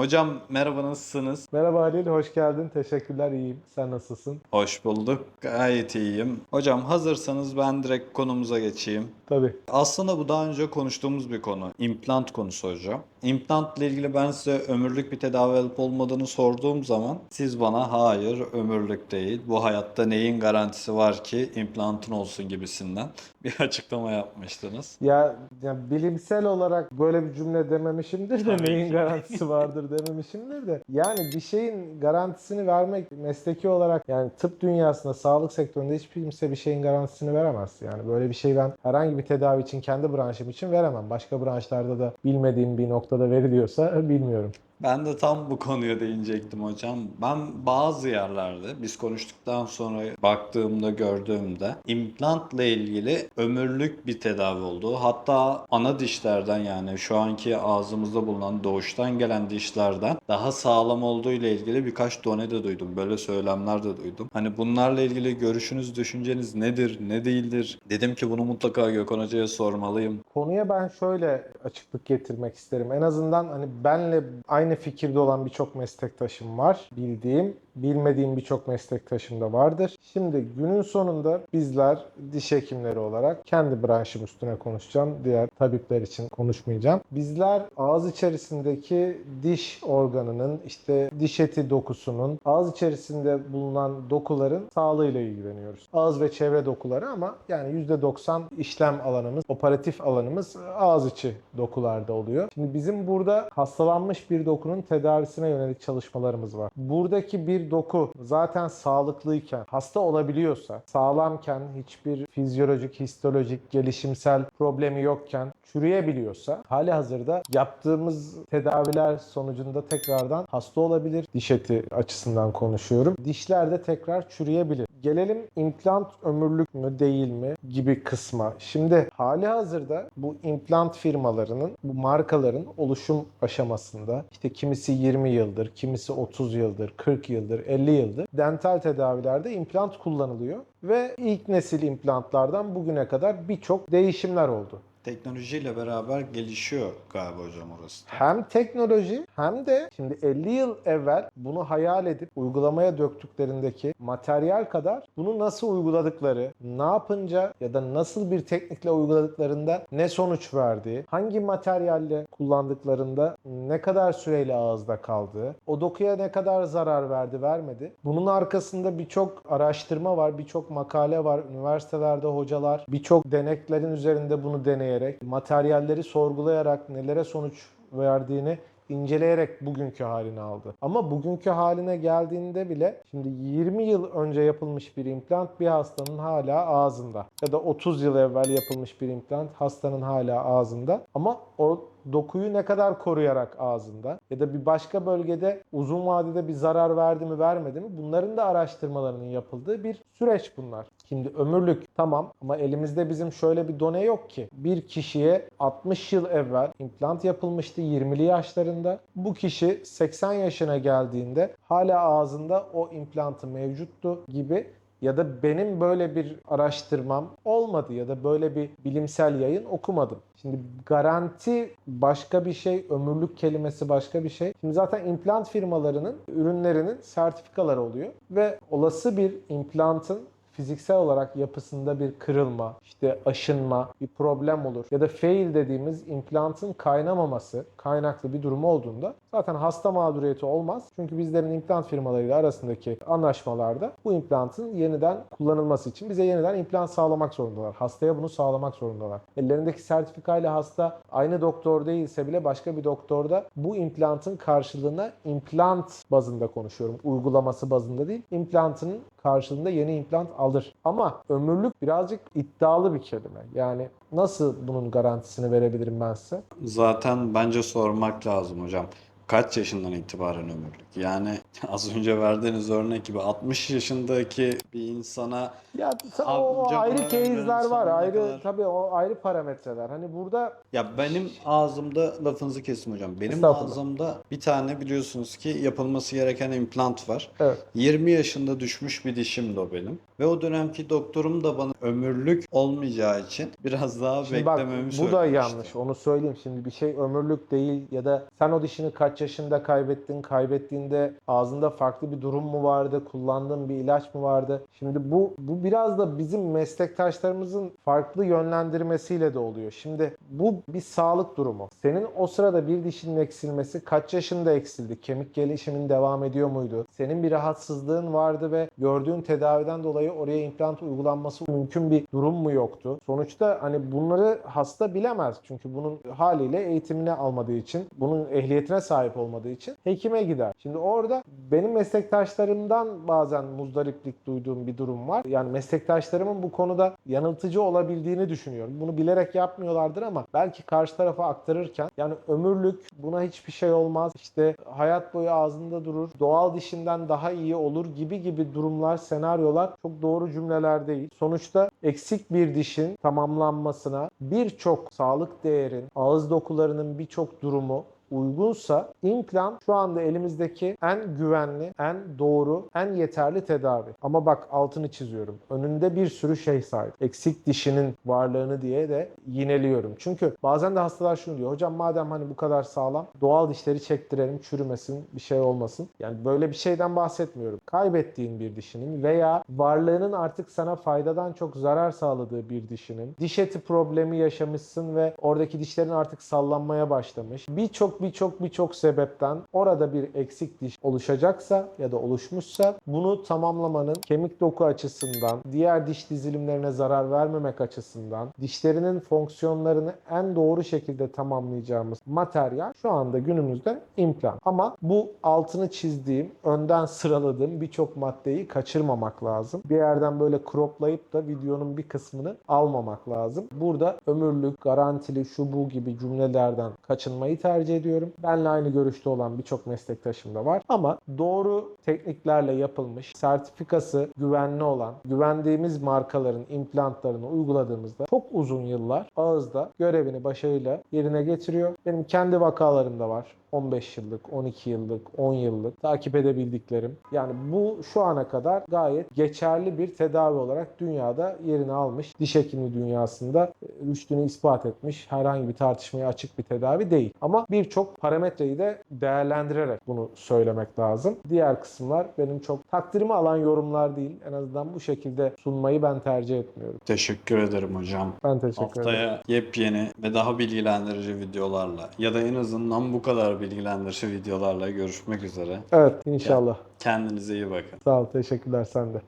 Hocam merhaba nasılsınız? Merhaba Halil, hoş geldin. Teşekkürler, iyiyim. Sen nasılsın? Hoş bulduk. Gayet iyiyim. Hocam hazırsanız ben direkt konumuza geçeyim. Tabii. Aslında bu daha önce konuştuğumuz bir konu. İmplant konusu hocam. İmplantla ilgili ben size ömürlük bir tedavi olup olmadığını sorduğum zaman siz bana hayır ömürlük değil. Bu hayatta neyin garantisi var ki implantın olsun gibisinden bir açıklama yapmıştınız. Ya, ya bilimsel olarak böyle bir cümle dememişimdir de neyin garantisi vardır dememişimdir de. Yani bir şeyin garantisini vermek mesleki olarak yani tıp dünyasında, sağlık sektöründe hiç kimse bir şeyin garantisini veremez. Yani böyle bir şey ben herhangi bir tedavi için, kendi branşım için veremem. Başka branşlarda da bilmediğim bir noktada veriliyorsa bilmiyorum. Ben de tam bu konuya değinecektim hocam. Ben bazı yerlerde biz konuştuktan sonra baktığımda gördüğümde implantla ilgili ömürlük bir tedavi olduğu hatta ana dişlerden yani şu anki ağzımızda bulunan doğuştan gelen dişlerden daha sağlam olduğu ile ilgili birkaç done de duydum. Böyle söylemler de duydum. Hani bunlarla ilgili görüşünüz, düşünceniz nedir, ne değildir? Dedim ki bunu mutlaka Gökhan Hoca'ya sormalıyım. Konuya ben şöyle açıklık getirmek isterim. En azından hani benle aynı fikirde olan birçok meslektaşım var. Bildiğim, bilmediğim birçok meslektaşım da vardır. Şimdi günün sonunda bizler diş hekimleri olarak kendi branşım üstüne konuşacağım. Diğer tabipler için konuşmayacağım. Bizler ağız içerisindeki diş organının işte diş eti dokusunun ağız içerisinde bulunan dokuların sağlığıyla ilgileniyoruz. Ağız ve çevre dokuları ama yani %90 işlem alanımız, operatif alanımız ağız içi dokularda oluyor. Şimdi bizim burada hastalanmış bir dokunun tedavisine yönelik çalışmalarımız var. Buradaki bir doku zaten sağlıklıyken, hasta olabiliyorsa, sağlamken hiçbir fizyolojik, histolojik, gelişimsel problemi yokken çürüyebiliyorsa hali hazırda yaptığımız tedaviler sonucunda tekrardan hasta olabilir. Diş eti açısından konuşuyorum. Dişler de tekrar çürüyebilir. Gelelim implant ömürlük mü değil mi gibi kısma. Şimdi hali hazırda bu implant firmalarının, bu markaların oluşum aşamasında işte kimisi 20 yıldır, kimisi 30 yıldır, 40 yıldır, 50 yıldır dental tedavilerde implant kullanılıyor ve ilk nesil implantlardan bugüne kadar birçok değişimler oldu. Teknolojiyle beraber gelişiyor galiba hocam orası. da. Hem teknoloji hem de şimdi 50 yıl evvel bunu hayal edip uygulamaya döktüklerindeki materyal kadar bunu nasıl uyguladıkları, ne yapınca ya da nasıl bir teknikle uyguladıklarında ne sonuç verdiği, hangi materyalle kullandıklarında ne kadar süreyle ağızda kaldığı, o dokuya ne kadar zarar verdi vermedi. Bunun arkasında birçok araştırma var, birçok makale var. Üniversitelerde hocalar birçok deneklerin üzerinde bunu deneyerek, materyalleri sorgulayarak nelere sonuç verdiğini inceleyerek bugünkü halini aldı. Ama bugünkü haline geldiğinde bile şimdi 20 yıl önce yapılmış bir implant bir hastanın hala ağzında ya da 30 yıl evvel yapılmış bir implant hastanın hala ağzında ama o dokuyu ne kadar koruyarak ağzında ya da bir başka bölgede uzun vadede bir zarar verdi mi vermedi mi bunların da araştırmalarının yapıldığı bir süreç bunlar. Şimdi ömürlük tamam ama elimizde bizim şöyle bir done yok ki. Bir kişiye 60 yıl evvel implant yapılmıştı 20'li yaşlarında. Bu kişi 80 yaşına geldiğinde hala ağzında o implantı mevcuttu gibi ya da benim böyle bir araştırmam olmadı ya da böyle bir bilimsel yayın okumadım. Şimdi garanti başka bir şey, ömürlük kelimesi başka bir şey. Şimdi zaten implant firmalarının ürünlerinin sertifikaları oluyor ve olası bir implantın fiziksel olarak yapısında bir kırılma, işte aşınma, bir problem olur ya da fail dediğimiz implantın kaynamaması, kaynaklı bir durum olduğunda zaten hasta mağduriyeti olmaz. Çünkü bizlerin implant firmalarıyla arasındaki anlaşmalarda bu implantın yeniden kullanılması için bize yeniden implant sağlamak zorundalar. Hastaya bunu sağlamak zorundalar. Ellerindeki sertifikayla hasta aynı doktor değilse bile başka bir doktorda bu implantın karşılığına implant bazında konuşuyorum. Uygulaması bazında değil. implantının karşılığında yeni implant alır. Ama ömürlük birazcık iddialı bir kelime. Yani nasıl bunun garantisini verebilirim ben size? Zaten bence sormak lazım hocam. Kaç yaşından itibaren ömürlük? Yani az önce verdiğiniz örnek gibi 60 yaşındaki bir insana Ya o hocam, ayrı case'ler var. Ayrı kadar- tabii o ayrı parametreler. Hani burada ya benim ağzımda lafınızı kesim hocam. Benim ağzımda bir tane biliyorsunuz ki yapılması gereken implant var. evet 20 yaşında düşmüş bir dişimdi o benim. Ve o dönemki doktorum da bana ömürlük olmayacağı için biraz daha Şimdi bak beklememi bu da söylemişti. yanlış. Onu söyleyeyim. Şimdi bir şey ömürlük değil ya da sen o dişini kaç Kaç yaşında kaybettin? Kaybettiğinde ağzında farklı bir durum mu vardı? Kullandığın bir ilaç mı vardı? Şimdi bu bu biraz da bizim meslektaşlarımızın farklı yönlendirmesiyle de oluyor. Şimdi bu bir sağlık durumu. Senin o sırada bir dişinin eksilmesi kaç yaşında eksildi? Kemik gelişimin devam ediyor muydu? Senin bir rahatsızlığın vardı ve gördüğün tedaviden dolayı oraya implant uygulanması mümkün bir durum mu yoktu? Sonuçta hani bunları hasta bilemez. Çünkü bunun haliyle eğitimini almadığı için, bunun ehliyetine sahip olmadığı için hekime gider. Şimdi orada benim meslektaşlarımdan bazen muzdariplik duyduğum bir durum var. Yani meslektaşlarımın bu konuda yanıltıcı olabildiğini düşünüyorum. Bunu bilerek yapmıyorlardır ama belki karşı tarafa aktarırken yani ömürlük buna hiçbir şey olmaz. İşte hayat boyu ağzında durur. Doğal dişinden daha iyi olur gibi gibi durumlar, senaryolar çok doğru cümleler değil. Sonuçta eksik bir dişin tamamlanmasına birçok sağlık değerin, ağız dokularının birçok durumu uygunsa implant şu anda elimizdeki en güvenli, en doğru, en yeterli tedavi. Ama bak altını çiziyorum. Önünde bir sürü şey sahip. Eksik dişinin varlığını diye de yineliyorum. Çünkü bazen de hastalar şunu diyor. Hocam madem hani bu kadar sağlam doğal dişleri çektirelim çürümesin bir şey olmasın. Yani böyle bir şeyden bahsetmiyorum. Kaybettiğin bir dişinin veya varlığının artık sana faydadan çok zarar sağladığı bir dişinin diş eti problemi yaşamışsın ve oradaki dişlerin artık sallanmaya başlamış. Birçok birçok birçok sebepten orada bir eksik diş oluşacaksa ya da oluşmuşsa bunu tamamlamanın kemik doku açısından, diğer diş dizilimlerine zarar vermemek açısından, dişlerinin fonksiyonlarını en doğru şekilde tamamlayacağımız materyal şu anda günümüzde implant. Ama bu altını çizdiğim, önden sıraladığım birçok maddeyi kaçırmamak lazım. Bir yerden böyle croplayıp da videonun bir kısmını almamak lazım. Burada ömürlük, garantili, şu bu gibi cümlelerden kaçınmayı tercih ediyorum. Benle aynı görüşte olan birçok meslektaşım da var. Ama doğru tekniklerle yapılmış, sertifikası güvenli olan, güvendiğimiz markaların implantlarını uyguladığımızda çok uzun yıllar ağızda görevini başarıyla yerine getiriyor. Benim kendi vakalarım da var. 15 yıllık, 12 yıllık, 10 yıllık takip edebildiklerim. Yani bu şu ana kadar gayet geçerli bir tedavi olarak dünyada yerini almış. Diş hekimliği dünyasında e, rüştünü ispat etmiş herhangi bir tartışmaya açık bir tedavi değil. Ama birçok parametreyi de değerlendirerek bunu söylemek lazım. Diğer kısımlar benim çok takdirimi alan yorumlar değil. En azından bu şekilde sunmayı ben tercih etmiyorum. Teşekkür ederim hocam. Ben teşekkür ederim. Haftaya yepyeni ve daha bilgilendirici videolarla ya da en azından bu kadar bilgilendirici videolarla görüşmek üzere. Evet inşallah. Kendinize iyi bakın. Sağ ol. Teşekkürler sen de.